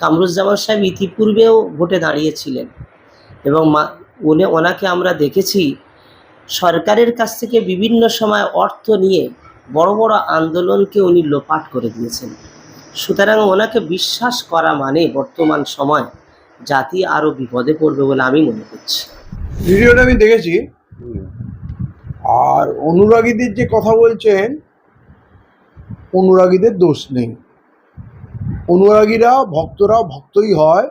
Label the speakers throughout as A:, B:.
A: কামরুজ্জামান সাহেব ইতিপূর্বেও ভোটে দাঁড়িয়েছিলেন এবং উনি ওনাকে আমরা দেখেছি সরকারের কাছ থেকে বিভিন্ন সময় অর্থ নিয়ে বড় বড় আন্দোলনকে উনি লোপাট করে দিয়েছেন। সুতরাং ওনাকে বিশ্বাস করা মানে বর্তমান সময় জাতি আরও বিপদে পড়বে বলে আমি মনে করছি।
B: ভিডিওটা আমি দেখেছি। আর অনুরাগীদের যে কথা বলছেন, অনুরাগীদের দোষ নেই। অনুরাগীরা ভক্তরা ভক্তই হয়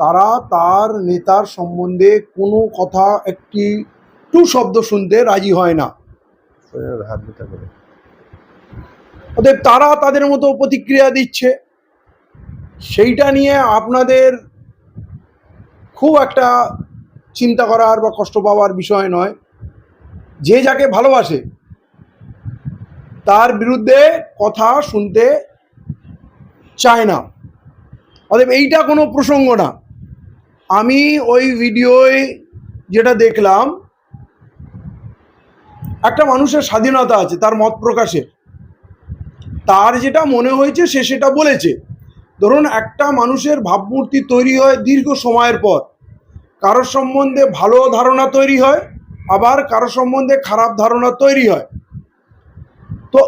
B: তারা তার নেতার সম্বন্ধে কোনো কথা একটি টু শব্দ শুনতে রাজি হয় না। অতএব তারা তাদের মতো প্রতিক্রিয়া দিচ্ছে। সেইটা নিয়ে আপনাদের খুব একটা চিন্তা করার বা কষ্ট পাওয়ার বিষয় নয়। যে যাকে ভালোবাসে তার বিরুদ্ধে কথা শুনতে চায় না অতএব এইটা কোনো প্রসঙ্গ না। আমি ওই ভিডিওয় যেটা দেখলাম, একটা মানুষের স্বাধীনতা আছে, তার মত প্রকাশের। তার যেটা মনে হয়েছে, সে সেটা বলেছে। ধরুন, একটা মানুষের ভাবমূর্তি তৈরি হয় দীর্ঘ সময়ের পর। কারোর সম্বন্ধে ভালো ধারণা তৈরি হয়, আবার কারও সম্বন্ধে খারাপ ধারণা তৈরি হয়। তো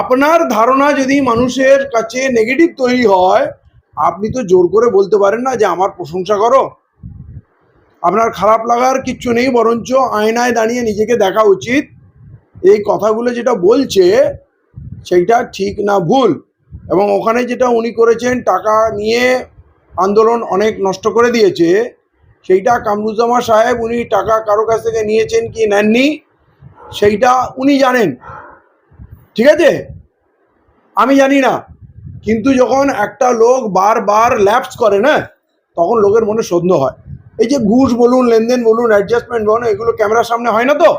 B: আপনার ধারণা যদি মানুষের কাছে নেগেটিভ তৈরি হয়, আপনি তো জোর করে বলতে পারেন না যে আমার প্রশংসা করো। আপনার খারাপ লাগার কিচ্ছু নেই, বরঞ্চ আয়নায় দাঁড়িয়ে নিজেকে দেখা উচিত। এই কথাগুলো যেটা বলছে, সেইটা ঠিক না ভুল। এবং ওখানে যেটা উনি করেছেন, টাকা নিয়ে আন্দোলন অনেক নষ্ট করে দিয়েছে, সেইটা কামরুজ্জামা সাহেব উনি টাকা কারও কাছ থেকে নিয়েছেন কি নেননি, সেইটা উনি জানেন। ঠিক আছে? আমি জানি না। কিন্তু যখন একটা লোক বারবার ল্যাপস করে, না, তখন লোকের মনে সন্দেহ হয়। এই যে ঘুষ বলুন, লেনদেন বলুন অ্যাডজাস্টমেন্ট বলুন, এগুলো ক্যামেরার সামনে হয় না তো?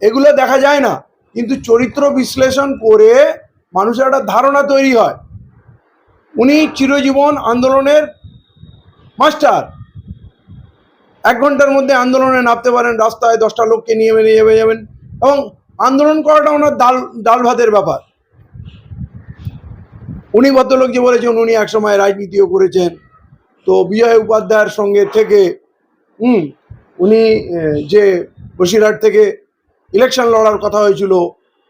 B: এগুলো দেখা যায় না। কিন্তু চরিত্র বিশ্লেষণ করে মানুষের একটা ধারণা তৈরি হয়। উনি চিরজীবন আন্দোলনের মাস্টার। এক ঘণ্টার মধ্যে আন্দোলনে নামতে পারেন, রাস্তায় দশটা লোককে নিয়ে নিয়ে যাবে যাবেন। এবং আন্দোলন করাটা ওনার ডাল ডাল ভাতের ব্যাপার। উনি ভদ্রলোক যে বলেছেন, উনি একসময় রাজনীতিও করেছেন। তো বিজয় উপাধ্যায়ের সঙ্গে থেকে, হুম, উনি যে বসিরহাট থেকে ইলেকশন লড়ার কথা হয়েছিল,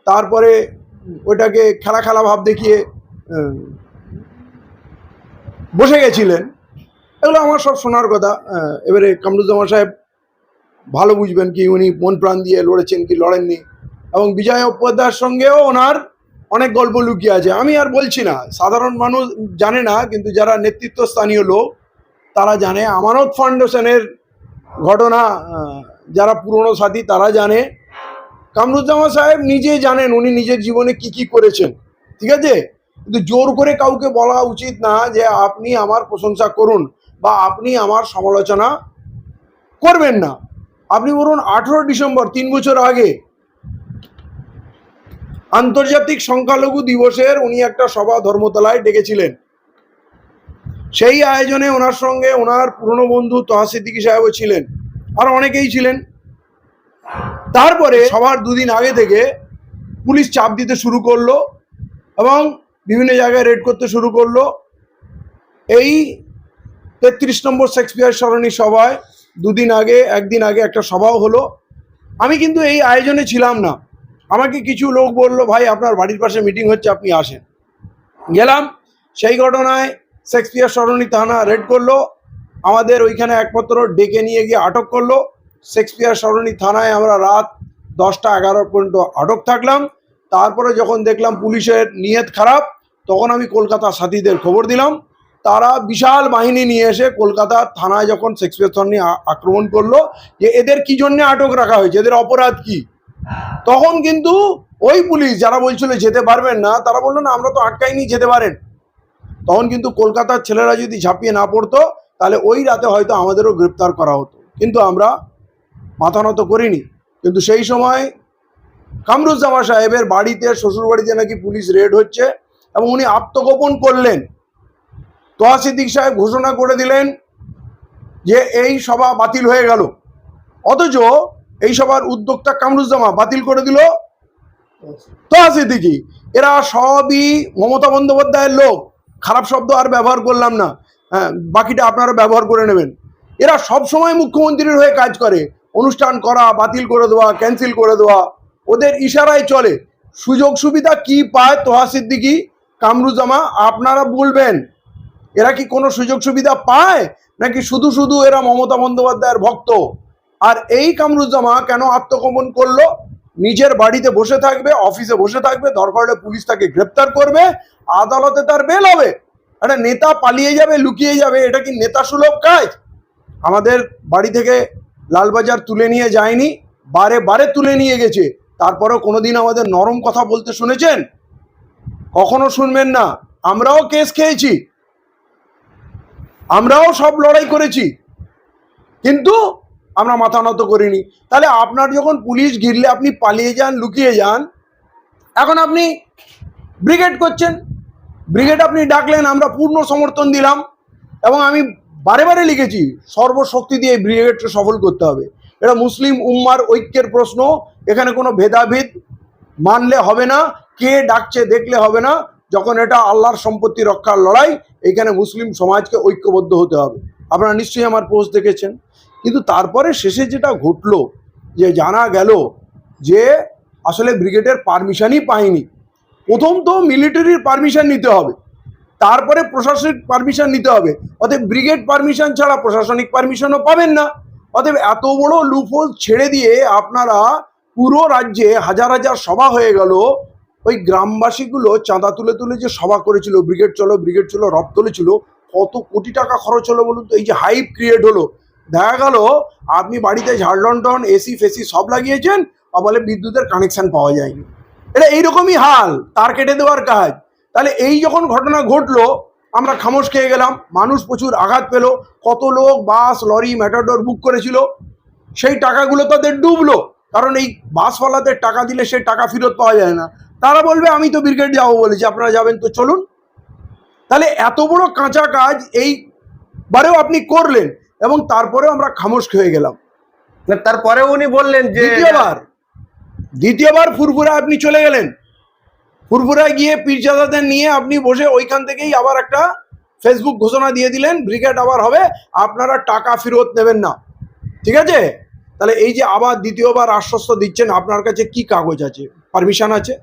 B: তারপরে ওটাকে খেলা খেলা ভাব দেখিয়ে বসে গেছিলেন। এগুলো আমার সব শোনার কথা। এবারে কামরুজ্জামান সাহেব ভালো বুঝবেন কি উনি মন প্রাণ দিয়ে লড়েছেন কি লড়েননি। এবং বিজয় উপাধ্যায়ের সঙ্গেও ওনার অনেক গল্প লুকিয়ে আছে। আমি আর বলছি না, সাধারণ মানুষ জানে না, কিন্তু যারা নেতৃত্বস্থানীয় লোক, তারা জানে। আমানত ফাউন্ডেশনের ঘটনা যারা পুরনো সাথী, তারা জানে। কামরুজ্জামান সাহেব নিজে জানেন, উনি নিজের জীবনে কি কি করেছেন। ঠিক আছে? কিন্তু জোর করে কাউকে বলা উচিত না যে, আপনি আমার প্রশংসা করুন বা আপনি আমার সমালোচনা করবেন না। আপনি বলুন, আঠেরো ডিসেম্বর, তিন বছর আগে আন্তর্জাতিক সংখ্যালঘু দিবসের উনি একটা সভা ধর্মতলায় ডেকেছিলেন। সেই আয়োজনে ওনার সঙ্গে ওনার পুরনো বন্ধু তহা সিদ্দিকী সাহেবও ছিলেন, আর অনেকেই ছিলেন। তারপরে সবার দুদিন আগে থেকে পুলিশ চাপ দিতে শুরু করল এবং বিভিন্ন জায়গায় রেড করতে শুরু করল। এই তেত্রিশ নম্বর শেক্সপিয়ার সরণী সভায় দুদিন আগে, একদিন আগে একটা সভাও হলো। আমি কিন্তু এই আয়োজনে ছিলাম না। আমাকে কিছু লোক বলল, ভাই, আপনার বাড়ির পাশে মিটিং হচ্ছে, আপনি আসেন। গেলাম, সেই ঘটনায় শেক্সপিয়ার সরণী থানা রেড করল, আমাদের ওইখানে একমাত্র ডেকে নিয়ে গিয়ে আটক করল। শেক্সপিয়ার সরণী থানায় আমরা রাত দশটা এগারো পর্যন্ত আটক থাকলাম। তারপরে যখন দেখলাম পুলিশের নিয়ত খারাপ, তখন আমি কলকাতা সাথীদের খবর দিলাম। তারা বিশাল বাহিনী নিয়ে এসে কলকাতা থানায় যখন শেক্সপিয়ার সরণী আক্রমণ করল, যে এদের কি জন্যে আটক রাখা হয়েছে? এদের অপরাধ কি? তখন কিন্তু ওই পুলিশ যারা বলছিল যেতে পারবেন না, তারা বলল, না, আমরা তো আটকাইনি যেতে পারেন। তখন কিন্তু কলকাতার ছেলেরা যদি ঝাঁপিয়ে না পড়তো, তাহলে ওই রাতে হয়তো আমাদেরও গ্রেপ্তার করা হতো। কিন্তু আমরা মাথা নত করিনি। কিন্তু সেই সময় কামরুজ্জামা সাহেবের বাড়িতে, শ্বশুরবাড়িতে নাকি পুলিশ রেড হচ্ছে এবং উনি আত্মগোপন করলেন। তোহা সিদ্দিক সাহেব ঘোষণা করে দিলেন যে এই সভা বাতিল হয়ে গেল। অথচ এই সবার উদ্যোক্তা কামরুজ্জামা বাতিল করে দিল তোহা সিদ্দিকি এরা সবই মমতা বন্দ্যোপাধ্যায়ের লোক। খারাপ শব্দ আর ব্যবহার করলাম না। হ্যাঁ বাকিটা আপনারা ব্যবহার করে নেবেন। এরা সব সময় মুখ্যমন্ত্রীর হয়ে কাজ করে। অনুষ্ঠান করা, বাতিল করে দেওয়া ক্যান্সেল করে দেওয়া, ওদের ইশারায় চলে। সুযোগ সুবিধা কি পায় তোহা সিদ্দিকি কামরুজামা আপনারা বলবেন। এরা কি কোনো সুযোগ সুবিধা পায়? নাকি শুধু শুধু এরা মমতা বন্দ্যোপাধ্যায়ের ভক্ত? আর এই কামরুজ্জামা কেন আত্মগোপন করল? নিজের বাড়িতে বসে থাকবে, অফিসে বসে থাকবে দরকার হলে পুলিশ তাকে গ্রেপ্তার করবে, আদালতে তার বেল হবে। একটা নেতা পালিয়ে যাবে, লুকিয়ে যাবে, এটা কি নেতা সুলভ কাজ? আমাদের বাড়ি থেকে লালবাজার তুলে নিয়ে যায়নি, বারে বারে তুলে নিয়ে গেছে। তারপরেও কোনোদিন আমাদের নরম কথা বলতে শুনেছেন? কখনো শুনবেন না। আমরাও কেস খেয়েছি। আমরাও সব লড়াই করেছি। কিন্তু আমরা মাথা নত করিনি। তাহলে আপনার যখন পুলিশ ঘিরলে আপনি পালিয়ে যান, লুকিয়ে যান, এখন আপনি ব্রিগেড করছেন। ব্রিগেড আপনি ডাকলেন, আমরা পূর্ণ সমর্থন দিলাম এবং আমি বারে বারে লিখেছি, সর্বশক্তি দিয়ে এই ব্রিগেডকে সফল করতে হবে। এটা মুসলিম উম্মার ঐক্যের প্রশ্ন, এখানে কোনো ভেদাভেদ মানলে হবে না, কে ডাকছে দেখলে হবে না, যখন এটা আল্লাহর সম্পত্তি রক্ষার লড়াই, এখানে মুসলিম সমাজকে ঐক্যবদ্ধ হতে হবে। আপনারা নিশ্চয়ই আমার পোস্ট দেখেছেন। কিন্তু তারপরে শেষে যেটা ঘটলো, যে জানা গেল যে আসলে ব্রিগেডের পারমিশনই পায়নি। প্রথম তো মিলিটারির পারমিশন নিতে হবে, তারপরে প্রশাসনিক পারমিশন নিতে হবে। অতএব ব্রিগেড পারমিশন ছাড়া প্রশাসনিক পারমিশনও পাবেন না। অতএব এত বড় লুফল ছেড়ে দিয়ে আপনারা পুরো রাজ্যে হাজার হাজার সভা হয়ে গেল। ওই গ্রামবাসীগুলো চাঁদা তুলে তুলে যে সভা করেছিল, ব্রিগেড চলো ব্রিগেড চলো রব তুলেছিল কত কোটি টাকা খরচ হলো বলুন তো? এই যে হাইপ ক্রিয়েট হলো দেখা গেল, আপনি বাড়িতে ঝাড়লন্টন এসি ফেসি সব লাগিয়েছেন বলে বিদ্যুতের কানেকশন পাওয়া যায়নি। এটা এইরকমই হাল, তার কেটে দেওয়ার কাজ। তাহলে এই যখন ঘটনা ঘটলো, আমরা খামোশ খেয়ে গেলাম, মানুষ প্রচুর আঘাত পেল, কত লোক, বাস, লরি ম্যাটাডোর বুক করেছিল, সেই টাকাগুলো তাদের ডুবলো, কারণ এই বাসওয়ালাদের টাকা দিলে সেই টাকা ফেরত পাওয়া যায় না। তারা বলবে, আমি তো ব্রিগেড যাব, বলেছি, আপনারা যাবেন তো, চলুন। তাহলে এত বড় কাঁচা কাজ, এইবারেও আপনি করলেন। এবং তারপরেও আমরা খামোশ হয়ে গেলাম।
C: তারপরে উনি বললেন যে
B: দ্বিতীয়বার দ্বিতীয়বার ফুরফুরা আপনি চলে গেলেন। ফুরফুরায় গিয়ে পীরজাদাদের নিয়ে আপনি বসে ওইখান থেকেই আবার একটা ফেসবুক ঘোষণা দিয়ে দিলেন ব্রিগেড আবার হবে আপনারা টাকা ফেরত নেবেন না। ঠিক আছে? তাহলে এই যে আবার দ্বিতীয়বার আশ্বস্ত দিচ্ছেন আপনার কাছে কি কাগজ আছে? পারমিশন আছে?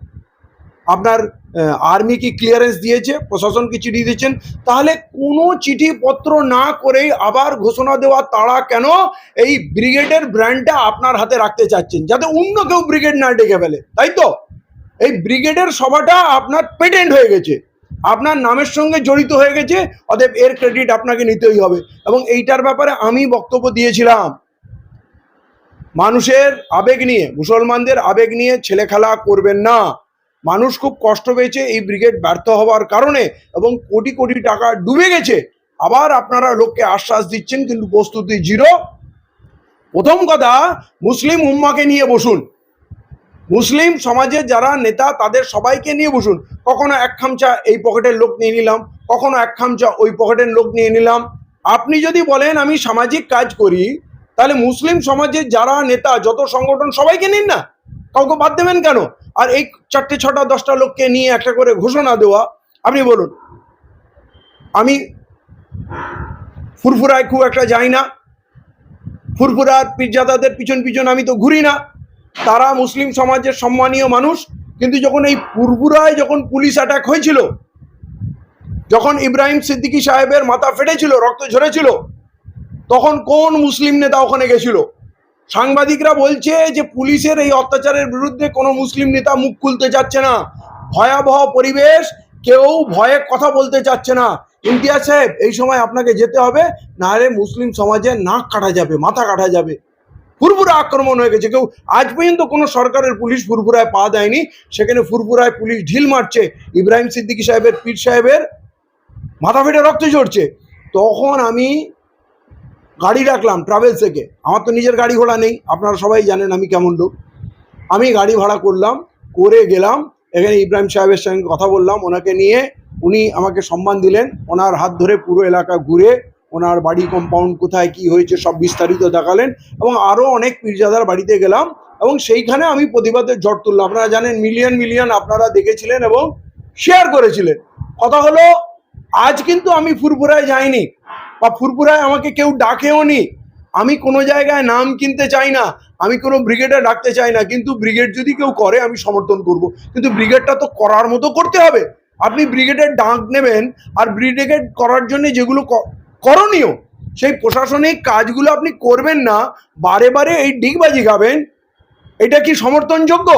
B: আপনার আর্মি কি ক্লিয়ারেন্স দিয়েছে, প্রশাসন কি চিঠি দিয়েছেন, তাহলে কোনো চিঠিপত্র না করেই আবার ঘোষণা দেওয়া তাড়া কেন এই ব্রিগেডের ব্র্যান্ডটা আপনার হাতে রাখতে চাচ্ছেন? যাতে অন্য কেউ ব্রিগেড না ডেকে ফেলে, তাই তো? এই ব্রিগেডের সভাটা আপনার পেটেন্ট হয়ে গেছে। আপনার নামের সঙ্গে জড়িত হয়ে গেছে, অতএব এর ক্রেডিট আপনাকে নিতেই হবে। এবং এইটার ব্যাপারে আমি বক্তব্য দিয়েছিলাম। মানুষের আবেগ নিয়ে, মুসলমানদের আবেগ নিয়ে ছেলে খেলা করবেন না। মানুষ খুব কষ্ট পেয়েছে, এই ব্রিগেড ব্যর্থ হওয়ার কারণে এবং কোটি কোটি টাকা ডুবে গেছে। আবার আপনারা লোককে আশ্বাস দিচ্ছেন, কিন্তু প্রস্তুতি জিরো। প্রথম কথা, মুসলিম উম্মাকে নিয়ে বসুন। মুসলিম সমাজের যারা নেতা, তাদের সবাইকে নিয়ে বসুন। কখনো এক খামচা এই পকেটের লোক নিয়ে নিলাম, কখনো এক খামচা ওই পকেটের লোক নিয়ে নিলাম। আপনি যদি বলেন, আমি সামাজিক কাজ করি, তাহলে মুসলিম সমাজের যারা নেতা, যত সংগঠন, সবাইকে নিন না। কাউকে বাদ দেবেন কেন? আর এই চারটে, ছটা, দশটা লোককে নিয়ে একটা করে ঘোষণা দেওয়া, আপনি বলুন। আমি ফুরফুরায় খুব একটা যাই না। ফুরফুরার পিজ্জাদাদের পিছন পিছন আমি তো ঘুরি না। তারা মুসলিম সমাজের সম্মানীয় মানুষ, কিন্তু যখন এই ফুরফুরায় যখন পুলিশ অ্যাটাক হয়েছিল, যখন ইব্রাহিম সিদ্দিকী সাহেবের মাথা ফেটেছিল, রক্ত ঝরেছিল, তখন কোন মুসলিম নেতা ওখানে গেছিল? সাংবাদিকরা বলছে যে পুলিশের এই অত্যাচারের বিরুদ্ধে কোনো মুসলিম নেতা মুখ খুলতে চাচ্ছে না। ভয়াবহ পরিবেশ, কেউ ভয়ে কথা বলতে চাচ্ছে না। ইন্ডিয়া সাহেব, এই সময় আপনাকে যেতে হবে, নাহলে মুসলিম সমাজে নাক কাটা যাবে, মাথা কাটা যাবে। ফুরফুরা আক্রমণ হয়ে গেছে। কেউ আজ পর্যন্ত কোনো সরকারের পুলিশ ফুরফুরায় পা দেয়নি। সেখানে ফুরফুরায় পুলিশ ঢিল মারছে। ইব্রাহিম সিদ্দিকী সাহেবের পীর সাহেবের মাথা ফেটে রক্ত ঝরছে। তখন আমি গাড়ি রাখলাম ট্রাভেলস থেকে। আমার তো নিজের গাড়ি ঘোড়া নেই, আপনারা সবাই জানেন আমি কেমন লোক। আমি গাড়ি ভাড়া করলাম, করে গেলাম, এখানে ইব্রাহিম সাহেবের সঙ্গে কথা বললাম, ওনাকে নিয়ে উনি আমাকে সম্মান দিলেন, ওনার হাত ধরে পুরো এলাকা ঘুরে ওনার বাড়ি কম্পাউন্ড কোথায়, কি হয়েছে, সব বিস্তারিত দেখালেন, এবং আরও অনেক পীরজাদার বাড়িতে গেলাম, এবং সেইখানে আমি প্রতিবাদের জট তুললাম। আপনারা জানেন মিলিয়ন মিলিয়ন আপনারা দেখেছিলেন এবং শেয়ার করেছিলেন। কথা হলো, আজ কিন্তু আমি ফুরফুরায় যাইনি। বা ফুরফুরায় আমাকে কেউ ডাকেও নি। আমি কোনো জায়গায় নাম কিনতে চাই না, আমি কোনো ব্রিগেডে ডাকতে চাই না। কিন্তু ব্রিগেড যদি কেউ করে, আমি সমর্থন করব। কিন্তু ব্রিগেডটা তো করার মতো করতে হবে। আপনি ব্রিগেডের ডাক নেবেন আর ব্রিগেড করার জন্য যেগুলো করণীয়, সেই প্রশাসনিক কাজগুলো আপনি করবেন না। বারে বারে এই ডিগবাজি খাবেন এটা কি সমর্থনযোগ্য?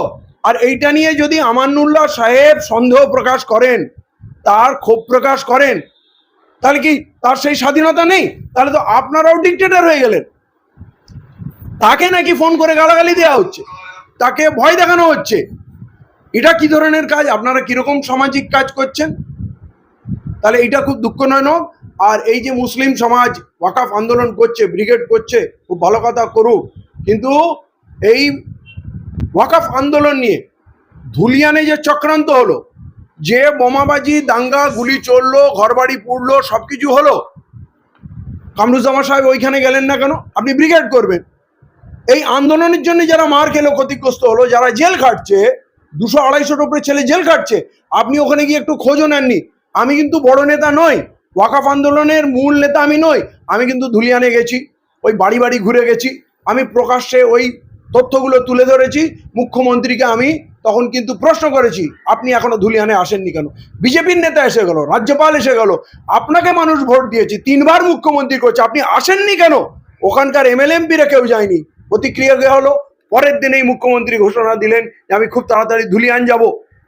B: আর এইটা নিয়ে যদি আমানুল্লাহ সাহেব সন্দেহ প্রকাশ করেন, তার ক্ষোভ প্রকাশ করেন তাহলে কি তার সেই স্বাধীনতা নেই? তাহলে তো আপনারাও ডিকটেটর হয়ে গেলেন। তাকে নাকি ফোন করে গালাগালি দেওয়া হচ্ছে? তাকে ভয় দেখানো হচ্ছে? এটা কি ধরনের কাজ? আপনারা কীরকম সামাজিক কাজ করছেন? তাহলে এটা খুব দুঃখ দুঃখজনক। আর এই যে মুসলিম সমাজ ওয়াকাফ আন্দোলন করছে ব্রিগেড করছে, খুব ভালো কথা করুক। কিন্তু এই ওয়াকাফ আন্দোলন নিয়ে ধুলিয়ানে যে চক্রান্ত হলো যে বোমাবাজি, দাঙ্গা, গুলি চলল ঘরবাড়ি পুড়লো সব কিছু হলো, কামরুজ্জামান সাহেব ওইখানে গেলেন না কেন? আপনি ব্রিগেড করবেন। এই আন্দোলনের জন্য যারা মার খেলো, ক্ষতিগ্রস্ত হলো, যারা জেল খাটছে, দুশো আড়াইশোর উপরে ছেলে জেল খাটছে, আপনি ওখানে গিয়ে একটু খোঁজও নেননি। আমি কিন্তু বড় নেতা নই, ওয়াকাফ আন্দোলনের মূল নেতা আমি নই, আমি কিন্তু ধুলিয়ানে গেছি, ওই বাড়ি বাড়ি ঘুরে গেছি, আমি প্রকাশ্যে ওই তথ্যগুলো তুলে ধরেছি, মুখ্যমন্ত্রীকে আমি তখন কিন্তু প্রশ্ন করেছি, আপনি এখনও ধুলিয়ানে আসেননি কেন? বিজেপির নেতা এসে গেল, রাজ্যপাল এসে গেল, আপনাকে মানুষ ভোট দিয়েছে, তিনবার মুখ্যমন্ত্রী করছে, আপনি আসেননি কেন? ওখানকার এমএলএমপিরা কেউ যায়নি, প্রতিক্রিয়া দেওয়া হলো, পরের দিনেই মুখ্যমন্ত্রী ঘোষণা দিলেন যে আমি খুব তাড়াতাড়ি ধুলিয়ান যাব,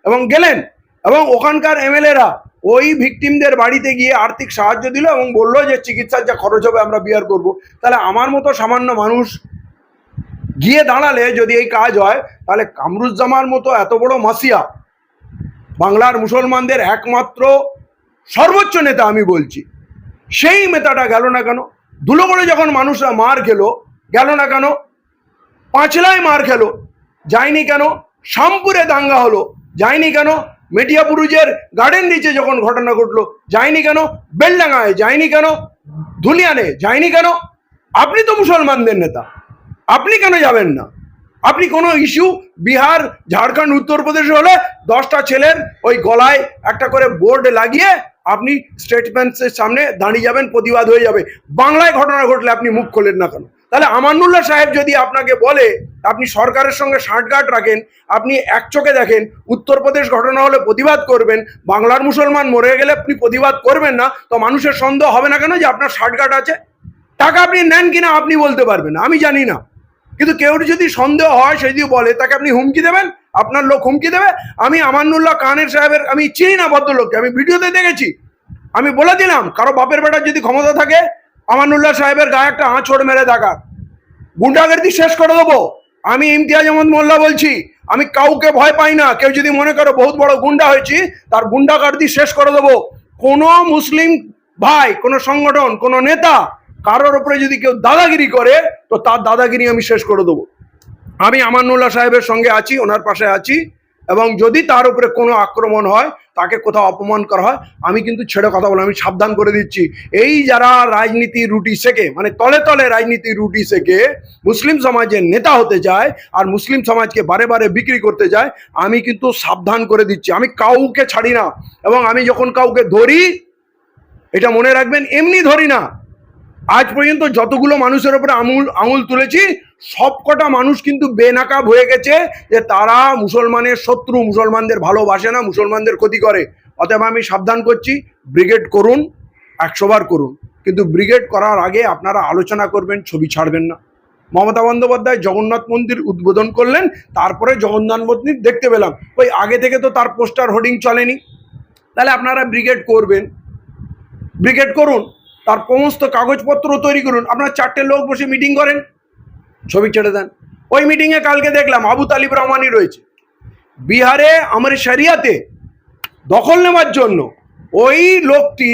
B: এবং গেলেন, এবং ওখানকার এমএলএরা ওই ভিকটিমদের বাড়িতে গিয়ে আর্থিক সাহায্য দিল এবং বলল যে চিকিৎসার যা খরচ হবে আমরা বিয়ার করব। তাহলে আমার মতো সামান্য মানুষ গিয়ে দাঁড়ালে যদি এই কাজ হয়, তাহলে কামরুজ্জামার মতো এত বড় মাসিয়া বাংলার মুসলমানদের একমাত্র সর্বোচ্চ নেতা আমি বলছি। সেই নেতাটা গেল না কেন? ধুলো করে যখন মানুষরা মার খেলো, গেল না কেন? পাঁচলায় মার খেলো, যায়নি কেন? শামপুরে দাঙ্গা হলো, যায়নি কেন? মেটিয়াপুরুজের গার্ডেন নিচে যখন ঘটনা ঘটলো, যায়নি কেন? বেলডাঙ্গায় যায়নি কেন? ধুলিয়ানে যায়নি কেন? আপনি তো মুসলমানদের নেতা। আপনি কেন যাবেন না? আপনি কোনো ইস্যু বিহার, ঝাড়খণ্ড, উত্তরপ্রদেশে হলে দশটা ছেলের ওই গলায় একটা করে বোর্ড লাগিয়ে আপনি স্টেটমেন্টসের সামনে দাঁড়িয়ে যাবেন, প্রতিবাদ হয়ে যাবে। বাংলায় ঘটনা ঘটলে আপনি মুখ খোলেন না কেন? তাহলে আমানুল্লাহ সাহেব যদি আপনাকে বলে, আপনি সরকারের সঙ্গে ষাটগাঁট রাখেন, আপনি এক চোখে দেখেন, উত্তরপ্রদেশ ঘটনা হলে প্রতিবাদ করবেন, বাংলার মুসলমান মরে গেলে আপনি প্রতিবাদ করবেন না, তো মানুষের সন্দেহ হবে না কেন যে আপনার ষাটগাঁট আছে? টাকা আপনি নেন কিনা আপনি বলতে পারবেন আমি জানি না। কিন্তু কেউ যদি সন্দেহ হয়, সে যদি বলে, তাকে আপনি হুমকি দেবেন? আপনার লোক হুমকি দেবে। আমি আমানুল্লাহ কানের সাহেবের, আমি চিনি না ভদ্রলোককে, আমি ভিডিওতে দেখেছি। আমি বলে দিলাম, কারও বাপের বেটার যদি ক্ষমতা থাকে, আমানুল্লাহ সাহেবের গায়ে একটা আঁচড় মেরে দেখা গুন্ডাগর্দি শেষ করে দেবো। আমি ইমতিয়াজ আহমদ মোল্লা বলছি, আমি কাউকে ভয় পাই না। কেউ যদি মনে করো বহুত বড় গুন্ডা হয়েছি, তার গুন্ডাগর্দি শেষ করে দেবো। কোনো মুসলিম ভাই, কোনো সংগঠন, কোনো নেতা কারোর উপরে যদি কেউ দাদাগিরি করে, তো তার দাদাগিরি আমি শেষ করে দেবো। আমি আমানুল্লাহ সাহেবের সঙ্গে আছি, ওনার পাশে আছি, এবং যদি তার উপরে কোনো আক্রমণ হয়, তাকে কোথাও অপমান করা হয়, আমি কিন্তু ছেড়ে কথা বলে আমি সাবধান করে দিচ্ছি। এই যারা রাজনীতি রুটি শেখে মানে তলে তলে রাজনীতি রুটি শেখে, মুসলিম সমাজের নেতা হতে চায় আর মুসলিম সমাজকে বারে বারে বিক্রি করতে যায়, আমি কিন্তু সাবধান করে দিচ্ছি। আমি কাউকে ছাড়ি না, এবং আমি যখন কাউকে ধরি, এটা মনে রাখবেন, এমনি ধরি না। আজ পর্যন্ত যতগুলো মানুষের উপরে আমুল আঙুল তুলেছি, সবকটা মানুষ কিন্তু বেনাকাব হয়ে গেছে যে তারা মুসলমানের শত্রু, মুসলমানদের ভালোবাসে না, মুসলমানদের ক্ষতি করে। অতএব আমি সাবধান করছি, ব্রিগেড করুন, একশোবার করুন। কিন্তু ব্রিগেড করার আগে আপনারা আলোচনা করবেন, ছবি ছাড়বেন না। মমতা বন্দ্যোপাধ্যায় জগন্নাথ মন্দির উদ্বোধন করলেন, তারপরে জগন্নাথ মন্দির দেখতে পেলাম। ওই আগে থেকে তো তার পোস্টার হোর্ডিং চলেনি। তাহলে আপনারা ব্রিগেড করবেন। ব্রিগেড করুন। তার সমস্ত কাগজপত্র তৈরি করুন। আপনার চারটে লোক বসে মিটিং করেন, ছবি ছেড়ে দেন। ওই মিটিংয়ে কালকে দেখলাম আবু তালিব রহমানি রয়েছে। বিহারে আমার শরিয়াতে দখল নেওয়ার জন্য ওই লোকটি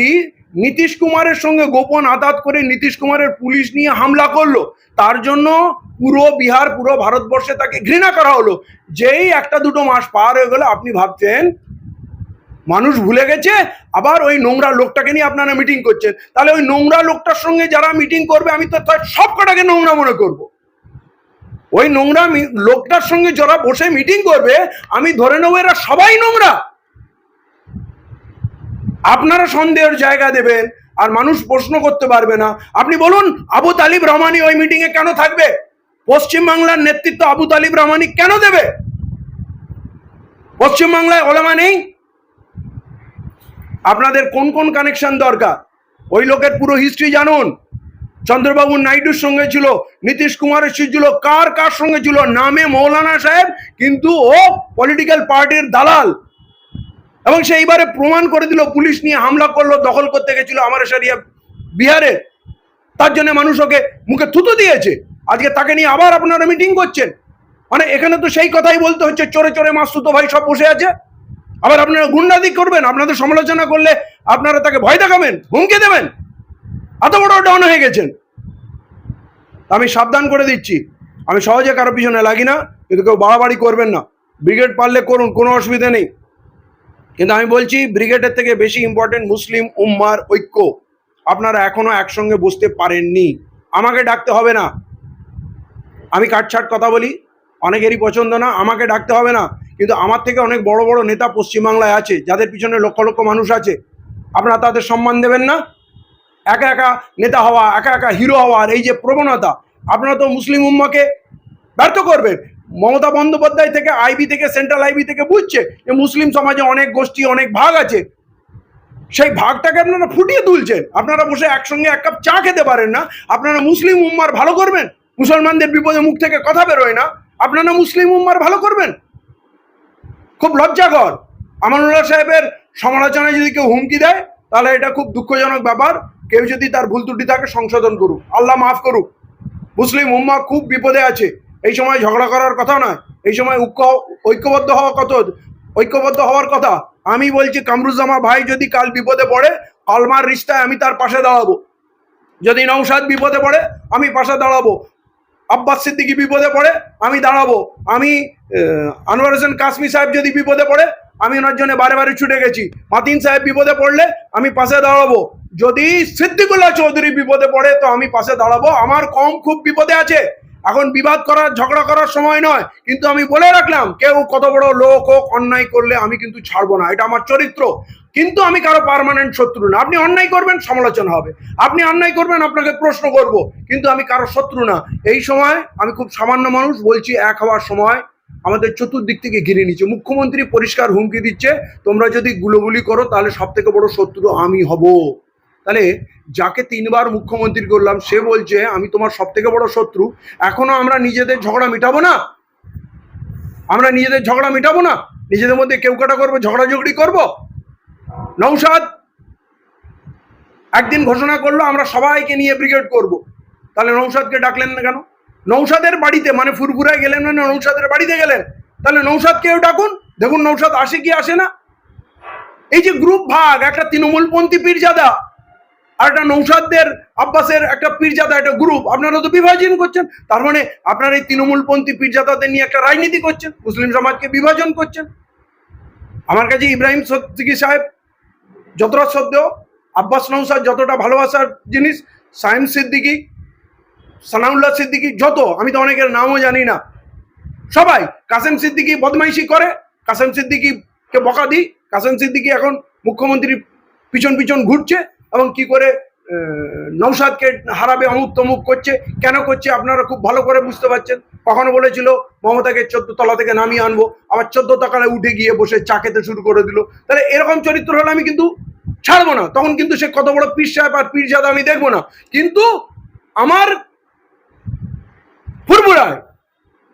B: নীতিশ কুমারের সঙ্গে গোপন আদাত করে নীতিশ কুমারের পুলিশ নিয়ে হামলা করল। তার জন্য পুরো বিহার, পুরো ভারতবর্ষে তাকে ঘৃণা করা হলো। যেই একটা দুটো মাস পার হয়ে গেলে, আপনি ভাবছেন মানুষ ভুলে গেছে, আবার ওই নোংরা লোকটাকে নিয়ে আপনারা মিটিং করছেন। তাহলে ওই নোংরা লোকটার সঙ্গে যারা মিটিং করবে, আমি তো তার সব কটাকে নোংরা মনে করব। ওই নোংরা লোকটার সঙ্গে যারা বসে মিটিং করবে, আমি ধরে নেব এরা সবাই নোংরা। আপনারা সন্দেহের জায়গা দেবেন, আর মানুষ প্রশ্ন করতে পারবে না। আপনি বলুন, আবু তালিব রহমানি ওই মিটিং এ কেন থাকবে? পশ্চিমবাংলার নেতৃত্ব আবু তালিব রহমানি কেন দেবে? পশ্চিমবাংলায় ওলামা নেই? আপনাদের কোন কোন কানেকশন দরকার? ওই লোকের পুরো হিস্ট্রি জানুন। চন্দ্রবাবু নাইডুর সঙ্গে ছিল, নীতিশ কুমারের সঙ্গে ছিল, কার কার সঙ্গে ছিল? নামে মৌলানা সাহেব, কিন্তু ও পলিটিক্যাল পার্টির দালাল। এবং সে এইবারে প্রমাণ করে দিল, পুলিশ নিয়ে হামলা করল, দখল করতে গেছিল আমার সারিয়া বিহারে। তার জন্য মানুষ ওকে মুখে থুতু দিয়েছে। আজকে তাকে নিয়ে আবার আপনারা মিটিং করছেন। মানে এখানে তো সেই কথাই বলতে হচ্ছে, চোরে চোরে মাসুতো ভাই সব বসে আছে। আবার আপনারা গুন্ডাদি করবেন, আপনাদের সমালোচনা করলে আপনারা তাকে ভয় দেখাবেন, হুমকি দেবেন। এত বড় ডাউন হয়ে গেছেন। আমি সাবধান করে দিচ্ছি। আমি সহজে কারও পিছনে লাগি না, কিন্তু কেউ বাড়াবাড়ি করবেন না। ব্রিগেড পারলে করুন, কোনো অসুবিধা নেই। কিন্তু আমি বলছি, ব্রিগেডের থেকে বেশি ইম্পর্টেন্ট মুসলিম উম্মার ঐক্য। আপনারা এখনও একসঙ্গে বুঝতে পারেননি। আমাকে ডাকতে হবে না। আমি কাটছাট কথা বলি, অনেকেরই পছন্দ না, আমাকে ডাকতে হবে না। কিন্তু আমার থেকে অনেক বড় বড় নেতা পশ্চিমবাংলায় আছে, যাদের পিছনে লক্ষ লক্ষ মানুষ আছে। আপনারা তাদের সম্মান দেবেন না? একা একা নেতা হওয়া, একা একা হিরো হওয়ার এই যে প্রবণতা, আপনারা তো মুসলিম উম্মাকে ব্যর্থ করবেন। মমতা বন্দ্যোপাধ্যায় থেকে, আইবি থেকে, সেন্ট্রাল আইবি থেকে বুঝছে যে মুসলিম সমাজে অনেক গোষ্ঠী, অনেক ভাগ আছে। সেই ভাগটাকে আপনারা ফুটিয়ে তুলছেন। আপনারা বসে একসঙ্গে এক কাপ চা খেতে পারেন না। আপনারা মুসলিম উম্মার ভালো করবেন? মুসলমানদের বিপদে মুখ থেকে কথা বেরোয় না। আপনারা মুসলিম উম্মার ভালো করবেন? খুব লজ্জাকর। আমানুল্লাহ সাহেবের সমালোচনায় যদি কেউ হুমকি দেয়, তাহলে এটা খুব দুঃখজনক ব্যাপার। কেউ যদি তার ভুল ত্রুটি থাকে, সংশোধন করুক। আল্লাহ মাফ করুক। মুসলিম উম্মা খুব বিপদে আছে। এই সময় ঝগড়া করার কথা নয়। এই সময় ঐক্য ঐক্যবদ্ধ হওয়া কত ঐক্যবদ্ধ হওয়ার কথা। আমি বলছি কামরুজ্জামা ভাই যদি কাল বিপদে পড়ে, কলমার রিস্তায় আমি তার পাশে দাঁড়াবো। যদি নৌসাদ বিপদে পড়ে, আমি পাশে দাঁড়াবো। আব্বাস সিদ্দিকি বিপদে পড়ে, আমি দাঁড়াবো। আমি আনোয়ার হোসেন কাশ্মীর সাহেব যদি বিপদে পড়ে, আমি ওনার জন্য বারে বারে ছুটে গেছি। মাতিন সাহেব বিপদে পড়লে আমি পাশে দাঁড়াবো। যদি সিদ্দিকুল্লাহ চৌধুরী বিপদে পড়ে, তো আমি পাশে দাঁড়াবো। আমার কম খুব বিপদে আছে। এখন বিবাদ করার, ঝগড়া করার সময় নয়। কিন্তু আমি বলে রাখলাম, কেউ কত বড় লোক হোক, অন্যায় করলে আমি কিন্তু ছাড়বো না। এটা আমার চরিত্র। কিন্তু আমি কারও পার্মানেন্ট শত্রু না। আপনি অন্যায় করবেন, সমালোচনা হবে। আপনি অন্যায় করবেন, আপনাকে প্রশ্ন করব। কিন্তু আমি কারও শত্রু না। এই সময় আমি খুব সামান্য মানুষ, বলছি এক হওয়ার সময় আমাদের চতুর্দিক থেকে ঘিরে নিচ্ছে। মুখ্যমন্ত্রী পরিষ্কার হুমকি দিচ্ছে, তোমরা যদি গুলোগুলি করো, তাহলে সব থেকে বড় শত্রু আমি হব। তাহলে যাকে তিনবার মুখ্যমন্ত্রী করলাম, সে বলছে, আমি তোমার সব থেকে বড় শত্রু। এখনও আমরা নিজেদের ঝগড়া মিটাবো না? আমরা নিজেদের ঝগড়া মিটাবো না? নিজেদের মধ্যে কেউ কাটা করব, ঝগড়াঝগড়ি করব? নৌসাদ একদিন ঘোষণা করল, আমরা সবাইকে নিয়ে ব্রিগেড করব। তাহলে নৌসাদকে ডাকলেন না কেন? নৌসাদের বাড়িতে মানে ফুরফুরায় গেলেন না নৌসাদের বাড়িতে গেলেন? তাহলে নৌসাদকেও ডাকুন, দেখুন নৌসাদ আসে কি আসে না? এই যে গ্রুপ ভাগ, একটা তৃণমূলপন্থী পীরজাদা আর একটা নৌসাদদের আব্বাসের একটা পীরজাদা, একটা গ্রুপ আপনারা তো বিভাজন করছেন। তার মানে আপনারা এই তৃণমূলপন্থী পীরজাদাদের নিয়ে একটা রাজনীতি করছেন, মুসলিম সমাজকে বিভাজন করছেন। আমার কাছে ইব্রাহিম সদ্দিকি সাহেব যতটা সদ্য আব্বাস নৌসাদ যতটা ভালোবাসার জিনিস, সায়েম সিদ্দিকি, সানাউল্লাহ সিদ্দিকি যত, আমি তো অনেকের নামও জানি না। সবাই, কাসেম সিদ্দিকি বদমাইশি করে, কাসেম সিদ্দিকিকে বকা দিই, কাসেম সিদ্দিকি এখন মুখ্যমন্ত্রীর পিছন পিছন ঘুরছে এবং কি করে নৌসাদকে হারাবে, অমুক তমুক করছে, কেন করছে, আপনারা খুব ভালো করে বুঝতে পারছেন। কখনো বলেছিল, মমতাকে চোদ্দ তলা থেকে নামিয়ে আনব, আবার চোদ্দ তলায় উঠে গিয়ে বসে চা খেতে শুরু করে দিল। তাহলে এরকম চরিত্র হলে আমি কিন্তু ছাড়বো না। তখন কিন্তু সে কত বড় পীর সাহেব আর পীর আমি দেখব না। কিন্তু আমার ফুরফুরায়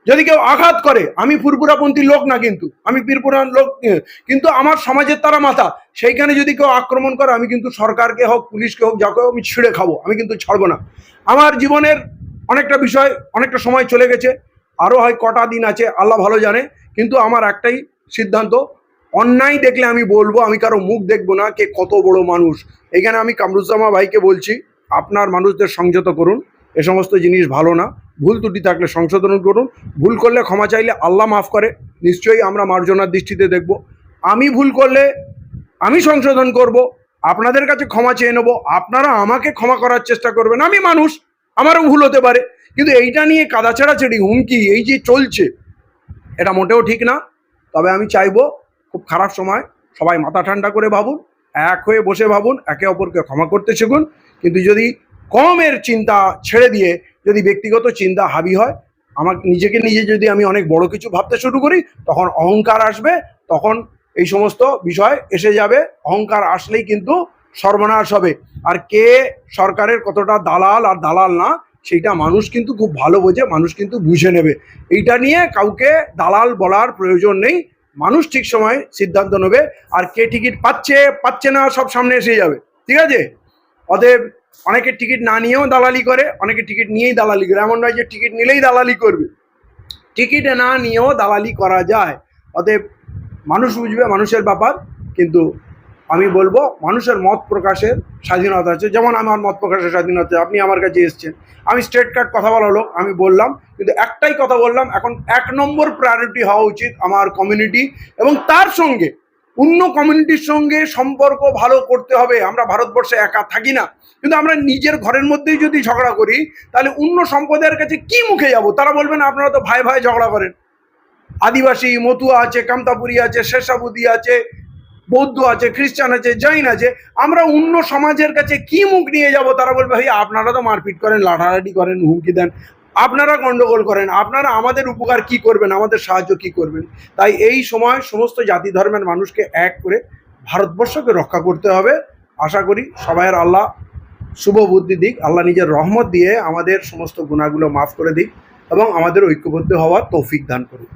B: যদি কেউ আঘাত করে, আমি ফুরফুরাপন্থী লোক না কিন্তু, আমি পীরপুরার লোক কিন্তু আমার সমাজের তারা মাথা সেইখানে যদি কেউ আক্রমণ করে, আমি কিন্তু সরকারকে হোক, পুলিশকে হোক, যাকে আমি ছিঁড়ে খাব, আমি কিন্তু ছাড়বো না। আমার জীবনের অনেকটা বিষয়, অনেকটা সময় চলে গেছে আরও হয় কটা দিন আছে, আল্লাহ ভালো জানে, কিন্তু আমার একটাই সিদ্ধান্ত, অন্যায় দেখলে আমি বলব, আমি কারও মুখ দেখব না, কে কত বড় মানুষ। এখানে আমি কামরুজ্জামা ভাইকে বলছি, আপনার মানুষদের সংযত করুন, এ সমস্ত জিনিস ভালো না। ভুল ত্রুটি থাকলে সংশোধন করুন। ভুল করলে ক্ষমা চাইলে আল্লাহ মাফ করে। নিশ্চয়ই আমরা মার্জনার দৃষ্টিতে দেখব। আমি ভুল করলে আমি সংশোধন করব। আপনাদের কাছে ক্ষমা চেয়ে নেব। আপনারা আমাকে ক্ষমা করার চেষ্টা করবেন। আমি মানুষ, আমারও ভুল হতে পারে। কিন্তু এইটা নিয়ে কাদা ছেড়াছেড়ি হুমকি, এই যে চলছে, এটা মোটেও ঠিক না। তবে আমি চাইব, খুব খারাপ সময়, সবাই মাথা ঠান্ডা করে ভাবুন, এক হয়ে বসে ভাবুন, একে অপরকে ক্ষমা করতে শিখুন। কিন্তু যদি কমের চিন্তা ছেড়ে দিয়ে যদি ব্যক্তিগত চিন্তা হাবি হয়, আমার নিজেকে নিজে যদি আমি অনেক বড় কিছু ভাবতে শুরু করি, তখন অহংকার আসবে, তখন এই সমস্ত বিষয় এসে যাবে, অহংকার আসলেই কিন্তু সর্বনাশ হবে। আর কে সরকারের কতটা দালাল আর দালাল না, সেইটা মানুষ কিন্তু খুব ভালো বোঝে, মানুষ কিন্তু বুঝে নেবে। এইটা নিয়ে কাউকে দালাল বলার প্রয়োজন নেই, মানুষ ঠিক সময় সিদ্ধান্ত নেবে, আর কে টিকিট পাচ্ছে পাচ্ছে না, সব সামনে এসে যাবে। ঠিক আছে? অতএব অনেকে টিকিট না নিয়েও দালালি করে, অনেকে টিকিট নিয়েই দালালি করে। এমন নয় যে টিকিট নিলেই দালালি করবে। টিকিট না নিয়েও দালালি করা যায়। অতএব মানুষ বুঝবে, মানুষের ব্যাপার। কিন্তু আমি বলব, মানুষের মত প্রকাশের স্বাধীনতা আছে। যেমন আমার মত প্রকাশের স্বাধীনতা আপনি আমার কাছে এসছেন। আমি স্ট্রেট কাট কথা বলা হলো আমি বললাম। কিন্তু একটাই কথা বললাম, এখন এক নম্বর প্রায়োরিটি হওয়া উচিত আমার কমিউনিটি এবং তার সঙ্গে অন্য কমিউনিটির সঙ্গে সম্পর্ক ভালো করতে হবে। আমরা ভারতবর্ষে একা থাকি না। কিন্তু আমরা নিজের ঘরের মধ্যেই যদি ঝগড়া করি, তাহলে অন্য সম্প্রদায়ের কাছে কি মুখে যাব? তারা বলবেন আপনারা তো ভাই ভাই ঝগড়া করেন। আদিবাসী, মতুয়া আছে, কামতাপুরি আছে শেষাবুদি আছে, বৌদ্ধ আছে, খ্রিস্টান আছে, জৈন আছে, আমরা অন্য সমাজের কাছে কি মুখ নিয়ে যাব? তারা বলবে, ভাই, আপনারা তো মারপিট করেন, লাঠালাঠি করেন, হুমকি দেন। আপনারা গণ্ডগোল করেন, আপনারা আমাদের উপকার কি করবেন, আমাদের সাহায্য কি করবেন? তাই এই সময় সমস্ত জাতি ধর্মের মানুষকে এক করে ভারতবর্ষকে রক্ষা করতে হবে। আশা করি সবাইয়ের আল্লাহ শুভ বুদ্ধি দিক, আল্লাহ নিজের রহমত দিয়ে আমাদের সমস্ত গুণাগুলো মাফ করে দিক এবং আমাদের ঐক্যবদ্ধ হওয়ার তৌফিক দান করুন